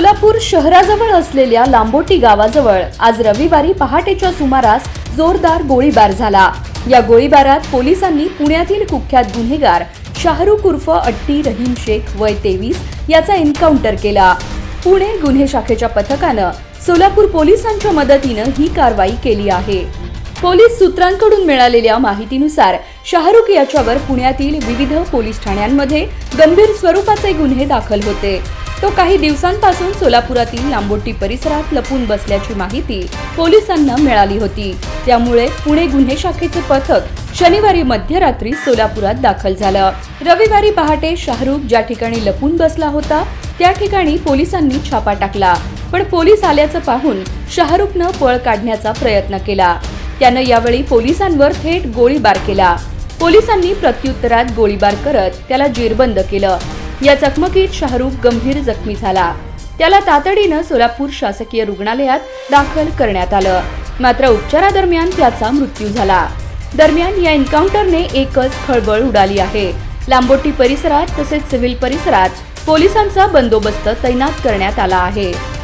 सोलापूर शहराजवळ असलेल्या लांबोटी गावाजवळ आज रविवारी पहाटेच्या सुमारास जोरदार गोळीबार झाला. या गोळीबारात पोलिसांनी पुण्यातील कुख्यात गुन्हेगार शाहरुख उर्फ अट्टी रहीम शेख वय तेवीस याचा एन्काउंटर केला. पुणे गुन्हे शाखेच्या पथकानं सोलापूर पोलिसांच्या मदतीनं ही कारवाई केली आहे. पोलीस सूत्रांकडून मिळालेल्या माहितीनुसार शाहरुख याच्यावर पुण्यातील विविध पोलीस ठाण्यांमध्ये गंभीर स्वरूपाचे गुन्हे दाखल होते. तो काही दिवसांपासून सोलापुरातील लांबोटी परिसरात लपून बसल्याची माहिती पोलिसांना मिळाली होती. त्यामुळे पुणे गुन्हे शाखेचे पथक शनिवारी मध्यरात्री सोलापुरात दाखल झालं. रविवारी पहाटे शाहरुख ज्या ठिकाणी लपून बसला होता त्या ठिकाणी पोलिसांनी छापा टाकला. पण पोलीस आल्याचं पाहून शाहरुखनं पळ काढण्याचा प्रयत्न केला. त्यानं यावेळी पोलिसांवर थेट गोळीबार केला. पोलिसांनी प्रत्युत्तरात गोळीबार करत त्याला जेरबंद केलं. या चकमकीत शाहरुख गंभीर जखमी झाला. त्याला तातडीनं सोलापूर शासकीय रुग्णालयात दाखल करण्यात आलं. मात्र उपचारादरम्यान त्याचा मृत्यू झाला. दरम्यान या एन्काउंटरने एकच खळबळ उडाली आहे. लांबोटी परिसरात तसेच सिव्हिल परिसरात पोलिसांचा बंदोबस्त तैनात करण्यात आला आहे.